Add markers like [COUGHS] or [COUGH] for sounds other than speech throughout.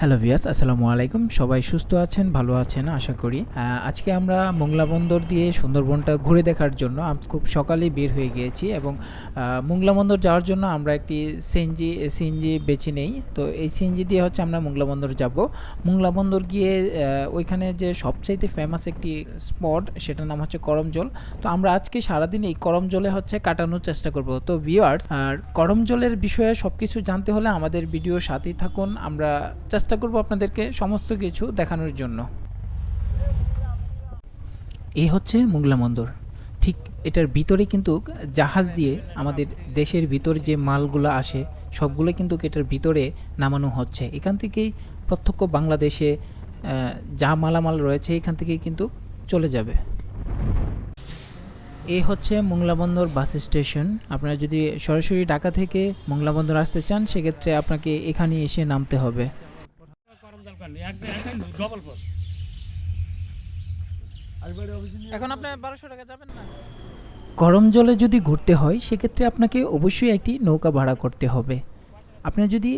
Hello ভিয়াস আসসালামু আলাইকুম। সবাই সুস্থ আছেন, ভালো আছেন, আশা করি। আজকে আমরা মোংলা বন্দর দিয়ে সুন্দরবনটা ঘুরে দেখার জন্য খুব সকালেই বের হয়ে গিয়েছি এবং মোংলা বন্দর যাওয়ার জন্য আমরা একটি সিএনজি সিএনজি বেছে নেই। তো এই সিএনজি দিয়ে হচ্ছে আমরা মোংলা বন্দর যাব। মোংলা বন্দর গিয়ে ওইখানে যে সবচাইতে ফেমাস একটি স্পট সেটার নাম হচ্ছে করমজল। তো আমরা আজকে সারাদিন এই করমজলে হচ্ছে কাটানোর চেষ্টা করব। তো ভিউয়ার্স, আর করমজলের বিষয়ে সব কিছু জানতে হলে আমাদের ভিডিওর সাথেই থাকুন। আমরা করব আপনাদেরকে সমস্ত কিছু দেখানোর জন্য। এই হচ্ছে মুগলা বন্দর ঠিক এটার ভিতরে কিন্তু জাহাজ দিয়ে আমাদের দেশের ভিতর যে মালগুলো আসে, সবগুলো কিন্তু এটার ভিতরে নামানো হচ্ছে। এখান থেকেই প্রত্যক্ষ বাংলাদেশে যা মালামাল রয়েছে এখান থেকেই কিন্তু চলে যাবে। এই হচ্ছে মোংলা বন্দর বাস স্টেশন। আপনারা যদি সরাসরি ঢাকা থেকে মোংলা বন্দর আসতে চান, সেক্ষেত্রে আপনাকে এখানে এসে নামতে হবে। এখন আপনি বারোশো টাকা যাবেন না? গরম জলে যদি ঘুরতে হয় সেক্ষেত্রে আপনাকে অবশ্যই একটি নৌকা ভাড়া করতে হবে। আপনি যদি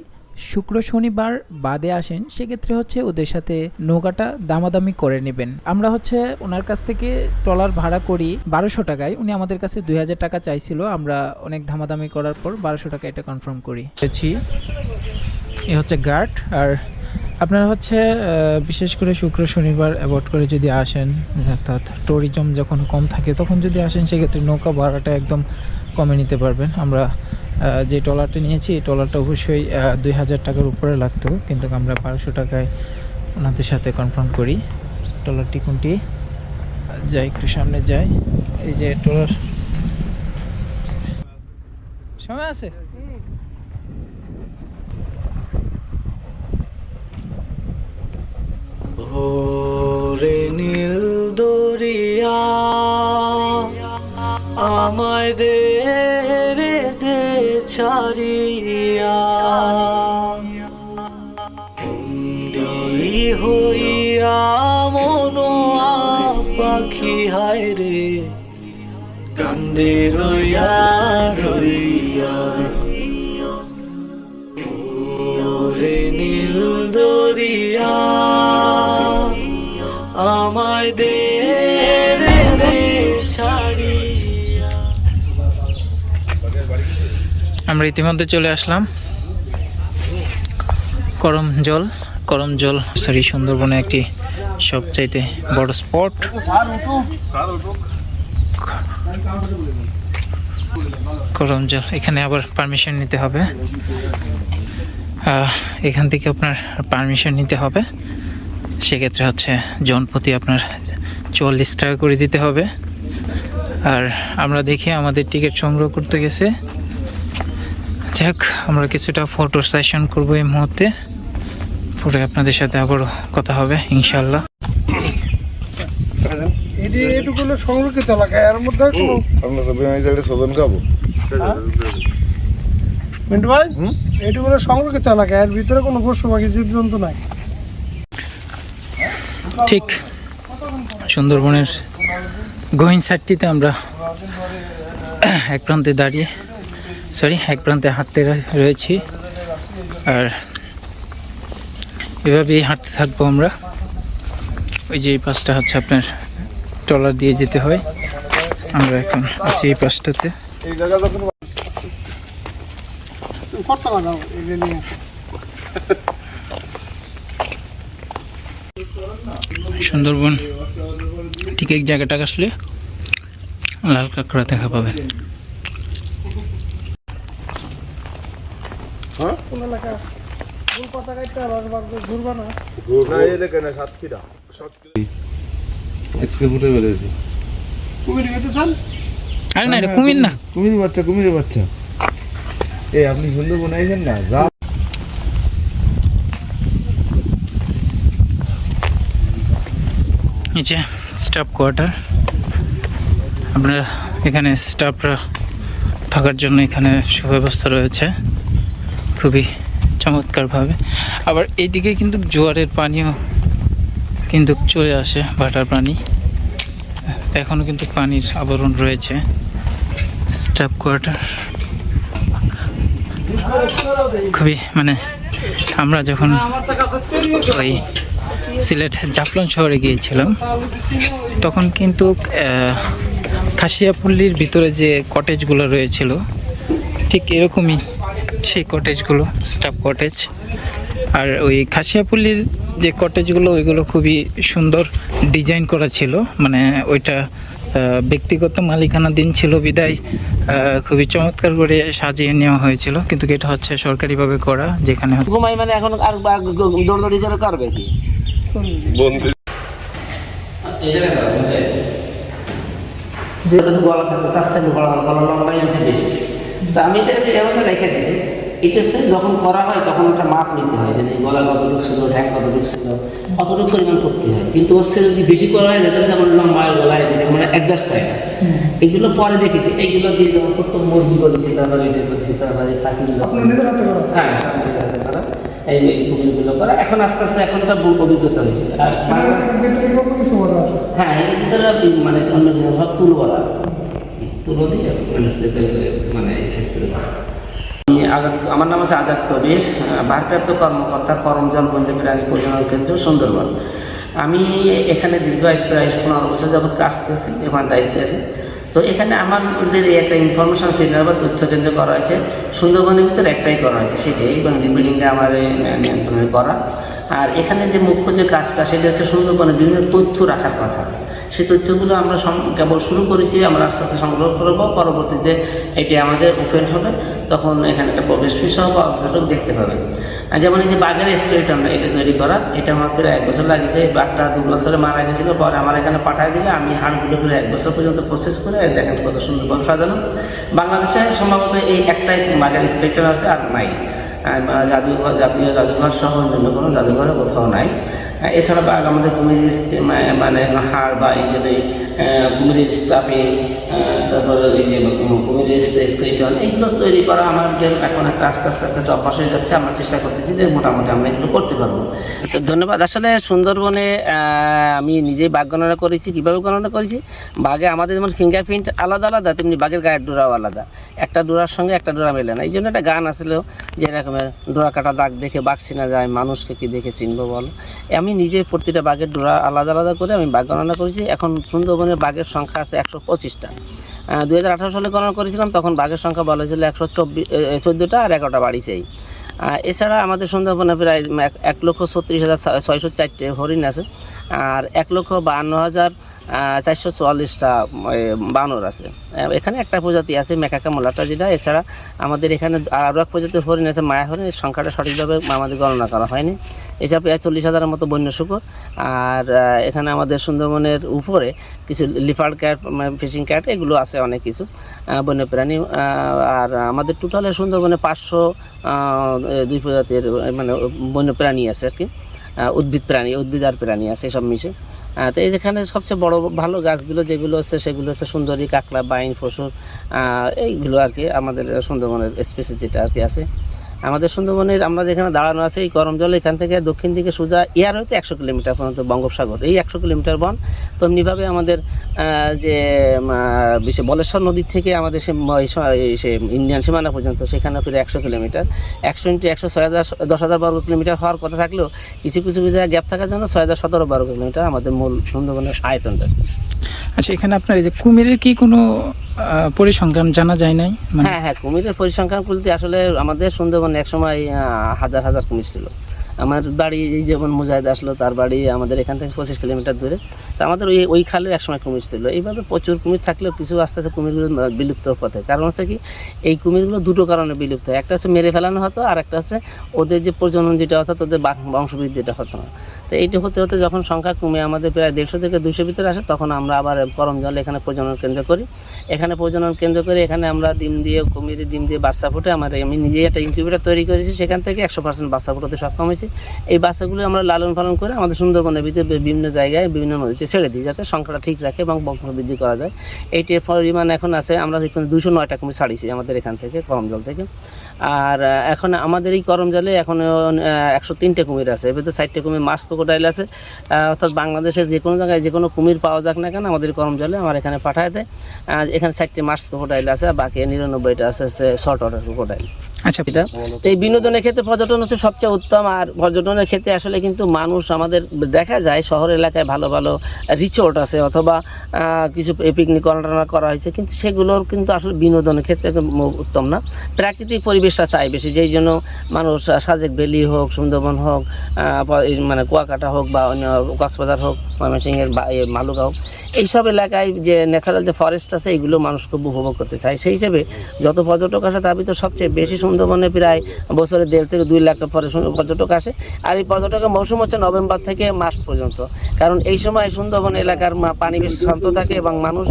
শুক্র শনিবার বাদে আসেন সেক্ষেত্রে হচ্ছে ওদের সাথে নৌকাটা দামাদামি করে নেবেন। আমরা হচ্ছে ওনার কাছ থেকে ট্রলার ভাড়া করি বারোশো টাকায়। উনি আমাদের কাছে দুই হাজার টাকা চাইছিল। আমরা অনেক দামাদামি করার পর বারোশো টাকা এটা কনফার্ম করি। এ হচ্ছে গার্ড আর আপনারা হচ্ছে বিশেষ করে শুক্র, শনিবার অ্যাভয়েড করে যদি আসেন, অর্থাৎ ট্যুরিজম যখন কম থাকে, তখন যদি আসেন, সেক্ষেত্রে নৌকা ভাড়াটা একদম কমে নিতে পারবেন। আমরা যে ট্রলারটা নিয়েছি, এই ট্রলারটা অবশ্যই দুই হাজার টাকার উপরে লাগতো। কিন্তু আমরা বারোশো টাকায় ওনাদের সাথে কনফার্ম করি। ট্রলারটি কোনটি? যাই, একটু সামনে যাই। এই যে ট্রলার সময় আছে? ওরে নীল দরিয়া, আমায় দে রে দে ছাড়িয়া। হইয়া মনো পাখি, হায় রে, কান্দে রইয়া আমরা ইতিমধ্যে চলে আসলাম। করম জল করম জল, সরি, সুন্দরবনে একটি সবচাইতে বড় স্পট। করম জল, এখানে আবার পারমিশন নিতে হবে। এখান থেকে আপনার পারমিশন নিতে হবে। সেক্ষেত্রে হচ্ছে জনপ্রতি আপনার চল্লিশ টাকা করে দিতে হবে। আর আমরা দেখি আমাদের টিকিট সংগ্রহ করতে গেছে। যাক আমরা কিছুটা ফটো সেশন করব এই মুহূর্তে। পরে আপনাদের সাথে আবার কথা হবে ইনশাল্লাহ এটি এটুকু হলো সংরক্ষিত এলাকা এর মধ্যে আমরা সবাই আমি তাহলে শোধন খাব। মিন্টু ভাই এটুকু হলো সংরক্ষিত এলাকা এর ভিতরে কোনো পশু পাখি জীবজন্তু নাই। ঠিক সুন্দরবনের গহীন সাইডটিতে আমরা এক প্রান্তে দাঁড়িয়ে সরি এক প্রান্তে হাঁটতে রয়েছি। আর এভাবেই হাঁটতে থাকব আমরা। ওই যে এই পাশটা হচ্ছে আপনার ট্রলার দিয়ে যেতে হয়। আমরা এখন আছি এই পাশটাতে। সুন্দরবন ঠিক এক জায়গাটা আসলে লাল কাঁকড়া দেখা পাবেন। এলাকা। ফুল পাতা কাটতে আবার ঘুরবা না। না এই লেখা না সাতক্ষীরা। আজকে ফুটে বেড়েছে কুমির খেতে চান? আরে না এটা কুমির না। কুমির বাচ্চা বাচ্চা। এই আপনি সুন্দর বানাইছেন না? যা। নিচে স্টাফ কোয়ার্টার আপনারা এখানে স্টাফরা থাকার জন্য এখানে সুব্যবস্থা রয়েছে। খুবই চমৎকারভাবে। আবার এইদিকে কিন্তু জোয়ারের পানিও কিন্তু চলে আসে ভাটার পানি। এখনও কিন্তু পানির আবরণ রয়েছে। Staff quarter. খুবই মানে আমরা যখন ওই সিলেট জাফলং শহরে গিয়েছিলাম, তখন কিন্তু খাসিয়াপল্লির ভিতরে যে কটেজগুলো রয়েছিল, ঠিক এরকমই সেই কটেজগুলো স্টাফ কটেজ আর ওই খাসিয়াপল্লির যে কটেজগুলো ওইগুলো খুবই সুন্দর ডিজাইন করা ছিল। মানে ওইটা ব্যক্তিগত মালিকানাধীন ছিল বিদায়। খুবই চমৎকার করে সাজিয়ে নেওয়া হয়েছিল। কিন্তু এটা হচ্ছে সরকারিভাবে করা যেখানে ঘুমাই মানে এখন আর দৌড়দৌড়ি করে করবে কি? গলা থাকবে তার সাথে গলা গলা লম্বাই আছে বেশি। তো আমি এটা একটা ব্যবস্থা রেখে দিয়েছি। এটা হচ্ছে যখন করা হয় তখন একটা মাপ নিতে হয় যে গলা কতটুকু ছিল ঢ্যাক কতটুকু ছিল কতটুকু পরিমাণ করতে হয়। কিন্তু সাথে যদি বেশি করা হয় তাহলে যেমন লম্বা গলা হয়ে গেছে মানে অ্যাডজাস্ট হয় না। এগুলো পরে দেখেছি এইগুলো দিয়ে যেমন করতো মুরগি করেছি তারপরে এটা করেছি তারপরে করা? হ্যাঁ করা। এখন আস্তে আস্তে এখন একটা অভিজ্ঞতা হয়েছে। আর হ্যাঁ এর ভিতরে মানে অন্য সব তুলো বলা তুলো দিয়ে মানে মানে শেষ করে আমি আজাদ আমার নাম হচ্ছে আজাদ কবির ভারপ্রাপ্ত কর্মকর্তা করমজল বন্যপ্রাণী প্রজনন কেন্দ্র সুন্দরবন। আমি এখানে দীর্ঘ প্রায় পনেরো বছর যাবৎ কাজ করছি এখানে দায়িত্বে আছি। তো এখানে আমাদের একটা ইনফরমেশন সেন্টার বা তথ্য কেন্দ্র করা হয়েছে। সুন্দরবনের ভিতরে একটাই করা হয়েছে, সেটাই। এবং বিল্ডিংটা এই নিয়ন্ত্রণে করা। আর এখানে যে মুখ্য যে কাজটা, সেটা হচ্ছে সুন্দরবনে বিভিন্ন তথ্য রাখার কথা। সেই তথ্যগুলো আমরা কেবল শুরু করেছি, আমরা আস্তে আস্তে সংগ্রহ করব। পরবর্তীতে এটি আমাদের ওপেন হবে। তখন এখানে একটা প্রবেশ ফি সহ পর্যটক দেখতে পাবে যেমন এই যে বাঘের স্টোরিট আমরা এটা তৈরি করা, এটা আমার প্রায় এক বছর লাগিয়েছে। এই বাঘটা দু বছরে মারা গেছিল, পরে আমার এখানে পাঠিয়ে দিলে আমি হাড়গুলো করে এক বছর পর্যন্ত প্রসেস করে দেখেন কত সুন্দর বন সাজানো। বাংলাদেশে সম্ভবত এই একটাই বাঘের স্পেক্টার আছে আর নাই। জাদুঘর, জাতীয় জাদুঘর সহ অন্য কোনো জাদুঘরে কোথাও নাই। এছাড়া বাঘ আমাদের কুমিরের মানে হাড় বা এই যে কুমিরের স্টাফে তারপরে এই যে কুমিরের স্কেলিটন, এইগুলো তৈরি করা আমাদের এখন একটা আস্তে আস্তে আস্তে একটা অভ্যাস হয়ে যাচ্ছে। আমরা চেষ্টা করতেছি যে মোটামুটি আমরা এগুলো করতে পারব। তো ধন্যবাদ। আসলে সুন্দরবনে আমি নিজেই বাঘ গণনা করেছি। কীভাবে গণনা করেছি? বাঘে আমাদের যেমন ফিঙ্গারপ্রিন্ট আলাদা আলাদা, তেমনি বাঘের গায়ের ডোরাও আলাদা। একটা ডোরার সঙ্গে একটা ডোরা মেলে না। এই জন্য একটা গান আসলে যে এরকমের ডোরা কাটা দাগ দেখে বাঘ চেনা যায়, মানুষকে কি দেখে চিনবো বলো? আমি নিজে প্রতিটা বাঘের ডোরা আলাদা আলাদা করে আমি বাঘ গণনা করেছি। এখন সুন্দরবনের বাঘের সংখ্যা আছে একশো পঁচিশটা। দু হাজার আঠারো সালে গণনা করেছিলাম, তখন বাঘের সংখ্যা বলা হয়েছিল একশো চব্বিশ চোদ্দোটা আর এগারোটা বাড়ি চাই এছাড়া আমাদের সুন্দরবনে প্রায় এক লক্ষ ছত্রিশ হাজার ছয়শো চারটে হরিণ আছে। আর এক লক্ষ বাহান্ন হাজার চারশো চুয়াল্লিশটা বানর আছে। এখানে একটা প্রজাতি আছে মেকাকা মোলাটা যেটা এছাড়া আমাদের এখানে আরও এক প্রজাতির হরিণ আছে মায়া হরিণ এর সংখ্যাটা সঠিকভাবে আমাদের গণনা করা হয়নি। এছাড়া প্রায় চল্লিশ হাজারের মতো বন্য শুকর আর এখানে আমাদের সুন্দরবনের উপরে কিছু লিফার্ড ক্যাট ফিশিং ক্যাট এগুলো আছে অনেক কিছু আহ, বন্যপ্রাণী আহ, আর আমাদের টোটালে সুন্দরবনে পাঁচশো দুই প্রজাতির মানে বন্যপ্রাণী আছে আর কি। উদ্ভিদ প্রাণী উদ্ভিদ আর প্রাণী আছে সব মিশে। তো এই যেখানে সবচেয়ে বড় ভালো গাছগুলো যেগুলো আছে, সেগুলো হচ্ছে সুন্দরী, কাঁকড়া, বাইন ফসল এইগুলো আর কি আমাদের সুন্দরবনের স্পেসি যেটা আর কি আছে। আমাদের সুন্দরবনের, আমরা যেখানে দাঁড়ানো আছে, এই গরম জল এখান থেকে দক্ষিণ দিকে সোজা এয়ার হয়তো একশো কিলোমিটার পর্যন্ত বঙ্গোপসাগর। এই একশো কিলোমিটার বন। তেমনিভাবে আমাদের যে বিশেষ বলেশ্বর নদীর থেকে আমাদের সে ইন্ডিয়ান সীমানা পর্যন্ত, সেখানে প্রায় একশো কিলোমিটার। একশো ইন্টু একশো ছয় হাজার দশ হাজার বর্গ কিলোমিটার হওয়ার কথা থাকলেও কিছু কিছু জায়গায় গ্যাপ থাকার জন্য ছয় হাজার সতেরো বর্গ কিলোমিটার আমাদের মূল সুন্দরবনের আয়তনটা আচ্ছা এখানে আপনার এই যে কুমিরের কি কোনো পরিসংখ্যান জানা যায় নাই? মানে হ্যাঁ হ্যাঁ কুমিরের পরিসংখ্যান বলতে আসলে আমাদের সুন্দরবনে একসময় হাজার হাজার কুমির ছিল। আমার বাড়ি এই যেমন মুজাহিদ আসলো, তার বাড়ি আমাদের এখান থেকে পঁচিশ কিলোমিটার দূরে। তো আমাদের ওই ওই খালেও একসময় কুমির ছিল। এইভাবে প্রচুর কুমির থাকলেও কিছু আস্তে আস্তে কুমিরগুলো বিলুপ্ত পথে। কারণ হচ্ছে কি, এই কুমিরগুলো দুটো কারণে বিলুপ্ত। হয় একটা হচ্ছে মেরে ফেলানো হতো আর একটা হচ্ছে ওদের যে প্রজনন যেটা অর্থাৎ ওদের বংশবৃদ্ধিটা হতো না। তো এইটি হতে হতে যখন সংখ্যা কমে, আমাদের প্রায় দেড়শো থেকে দুশো ভিতরে আসে, তখন আমরা আবার গরম জলে এখানে প্রজনন কেন্দ্র করি। এখানে প্রজনন কেন্দ্র করে এখানে আমরা ডিম দিয়ে কুমিরের ডিম দিয়ে বাচ্চা ফুটে আমার আমি নিজেই একটা ইনকিউবেটার তৈরি করেছি, সেখান থেকে একশো পার্সেন্ট বাচ্চা ফুটাতে সক্ষম হয়েছি। এই বাচ্চাগুলো আমরা লালন পালন করে আমাদের সুন্দরবনের ভিতরে বিভিন্ন জায়গায়, বিভিন্ন নদীতে ছেড়ে দিই, যাতে সংখ্যাটা ঠিক রাখে এবং বংশবৃদ্ধি করা যায়। এইটির পরিমাণ এখন আছে, আমরা দুশো নয়টা কুমির ছাড়িয়েছি আমাদের এখান থেকে গরম জল থেকে। আর এখন আমাদের এই করম জলে এখন একশো তিনটে কুমির আছে। এবার তো চারটে কুমির মাছ ক্রোকোডাইল আছে অর্থাৎ বাংলাদেশে যে কোনো জায়গায় যে কোনো কুমির পাওয়া যাক না কেন, আমাদের করম জলে আমার এখানে পাঠায় দেয়। এখানে চারটে মাছ ক্রোকোডাইল আছে, আর বাকি নিরানব্বইটা আছে শর্ট অর্ডার ক্রোকোডাইল আচ্ছা। এটা। তো এই বিনোদনের ক্ষেত্রে পর্যটন হচ্ছে সবচেয়ে উত্তম, আর পর্যটনের ক্ষেত্রে আসলে কিন্তু মানুষ আমাদের দেখা যায় শহর এলাকায় ভালো ভালো রিসোর্ট আছে, অথবা কিছু পিকনিক কর্নার করা হয়েছে, কিন্তু সেগুলোর কিন্তু আসলে বিনোদনের ক্ষেত্রে উত্তম না। প্রাকৃতিক পরিবেশটা চাই বেশি, যেই জন্য মানুষ সাজেক ভ্যালি হোক, সুন্দরবন হোক মানে কুয়াকাটা হোক বা অন্য কক্সবাজার হোক, ময়মনসিংহের মালুকা হোক, এইসব এলাকায় যে ন্যাচারাল যে ফরেস্ট আছে এইগুলো মানুষ খুব উপভোগ করতে চায়। সেই হিসেবে যত পর্যটক আসে, তার ভিতর সবচেয়ে বেশি সুন্দরবনে প্রায় বছরে দেড় থেকে দুই লাখ পরে পর্যটক আসে। আর এই পর্যটকের মৌসুম হচ্ছে নভেম্বর থেকে মার্চ পর্যন্ত। কারণ এই সময় সুন্দরবন এলাকার পানি বেশ শান্ত থাকে এবং মানুষ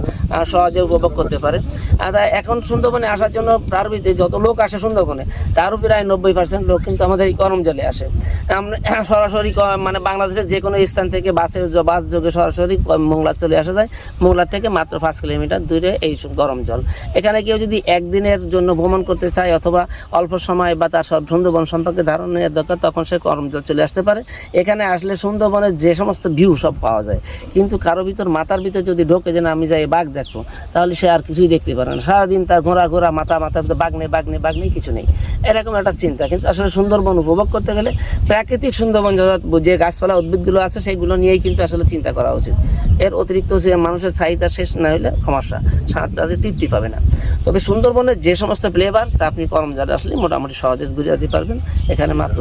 সহজে উপভোগ করতে পারে। আর এখন সুন্দরবনে আসার জন্য তার যত লোক আসে সুন্দরবনে, তারও প্রায় নব্বই পার্সেন্ট লোক কিন্তু আমাদের এই করম জলে আসে [COUGHS] সরাসরি মানে বাংলাদেশের যে কোনো স্থান থেকে বাসে বাস যোগে সরাসরি ক- মোংলা চলে আসা যায়। মোংলা থেকে মাত্র পাঁচ কিলোমিটার দূরে এই গরম জল এখানে কেউ যদি একদিনের জন্য ভ্রমণ করতে চায় অথবা অল্প সময় বা তার সব সুন্দরবন সম্পর্কে ধারণা নেওয়ার দরকার, তখন সে গরম জল চলে আসতে পারে। এখানে আসলে সুন্দরবনের যে সমস্ত ভিউ সব পাওয়া যায়। কিন্তু কারও ভিতর, মাথার ভিতর যদি ঢোকে যে না, আমি যাই বাঘ দেখব তাহলে সে আর কিছুই দেখতে পারে না। সারাদিন তার ঘোরা ঘোরা, মাথা মাথার ভিতরে বাঘ নেই বাঘ নেই বাঘ নেই, কিছু নেই। এরকম একটা চিন্তা। কিন্তু আসলে সুন্দরবন উপভোগ করতে গেলে প্রাকৃতিক সুন্দরবন যে গাছপালা, উদ্ভিদগুলো আছে, সেইগুলো নিয়েই কিন্তু আসলে চিন্তা করা উচিত। এর অতিরিক্ত যে মানুষের চাহিদা শেষ না হলে সমস্যা তাদের তৃপ্তি পাবে না। তবে সুন্দরবনের যে সমস্ত ফ্লেভার তা আপনি যারা আসলে মোটামুটি সহজে ঘুরে যেতে পারবেন। এখানে মাত্র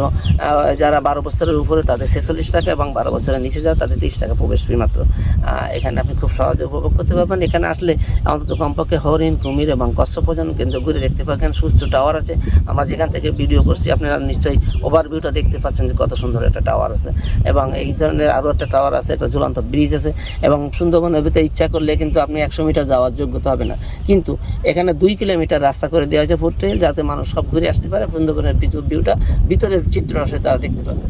যারা বারো বছরের উপরে, তাদের ছেচল্লিশ টাকা এবং বারো বছরের নিচে যারা, তাদের তিরিশ টাকা প্রবেশ ফি মাত্র। এখানে আপনি খুব সহজে উপভোগ করতে পারবেন। এখানে আসলে অন্তত কমপক্ষে হরিণ, কুমির এবং কচ্ছপ প্রজনন কেন্দ্র ঘুরে দেখতে পাবেন। সূর্য টাওয়ার আছে। আমরা যেখান থেকে ভিডিও করছি, আপনারা নিশ্চয়ই ওভারভিউটা দেখতে পাচ্ছেন যে কত সুন্দর একটা টাওয়ার আছে। এবং এই ধরনের আরও একটা টাওয়ার আছে, একটা ঝুলন্ত ব্রিজ আছে। এবং সুন্দরবনের ভিতরে ইচ্ছা করলে কিন্তু আপনি একশো মিটার যাওয়ার যোগ্যতা হবে না। কিন্তু এখানে দুই কিলোমিটার রাস্তা করে দেওয়া হয়েছে ফুট ট্রেল যাতে মানুষ সব ঘুরে আসতে পারে সুন্দরবনের ভিউটা ভিতরের চিত্র আসে তারা দেখতে পাবে।